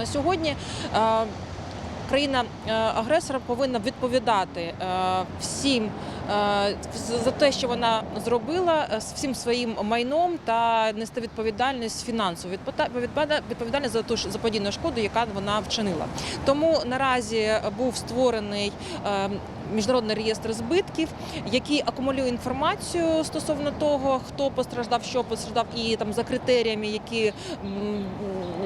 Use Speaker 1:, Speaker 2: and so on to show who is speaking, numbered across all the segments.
Speaker 1: На сьогодні е, країна-агресор повинна відповідати е, всім е, за те, що вона зробила е, з всім своїм майном та нести відповідальність фінансову відповідальність за ту ж заподійну шкоду, яка вона вчинила. Тому наразі був створений е, міжнародний реєстр збитків, який акумулює інформацію стосовно того, хто постраждав, що постраждав, і там за критеріями, які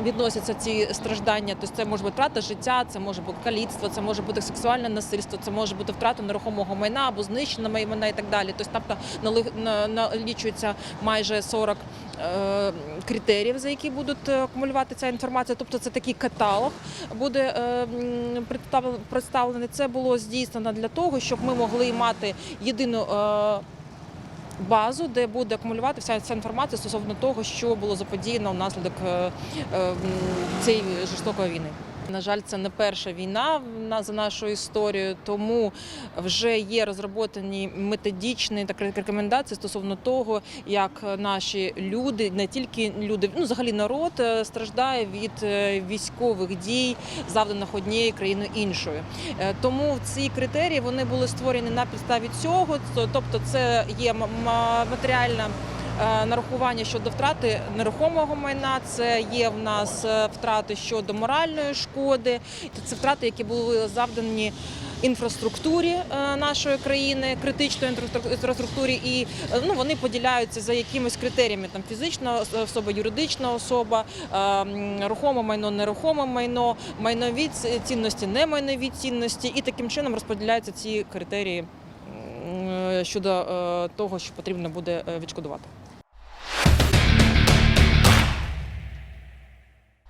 Speaker 1: відносяться ці страждання. Тобто це може бути втрата життя, це може бути каліцтво, це може бути сексуальне насильство, це може бути втрата нерухомого майна або знищена майна і так далі. Тобто налічується майже 40 е, критеріїв, за які будуть е, акумулювати ця інформація. Тобто це такий каталог буде е, представлений. Це було здійснено для того, щоб ми могли мати єдину. Базу, де буде акумулювати вся ця інформація стосовно того, що було заподіяно внаслідок цієї жорстокої війни. На жаль, це не перша війна за нашою історією, тому вже є розроблені методичні так, рекомендації стосовно того, як наші люди, не тільки люди, ну взагалі народ е, страждає від е, військових дій, завданих однією країною іншою. Е, Тому ці критерії вони були створені на підставі цього. Тобто, це є матеріальна. Е, Нарахування щодо втрати нерухомого майна, це є в нас е, втрати щодо моральної шкоди, це втрати, які були завдані інфраструктурі е, нашої країни, критичної інфраструктурі, і ну вони поділяються за якимись критеріями: там фізична особа, юридична особа, рухоме майно, нерухоме майно, майнові цінності, немайнові цінності, і таким чином розподіляються ці критерії щодо того, що потрібно буде відшкодувати.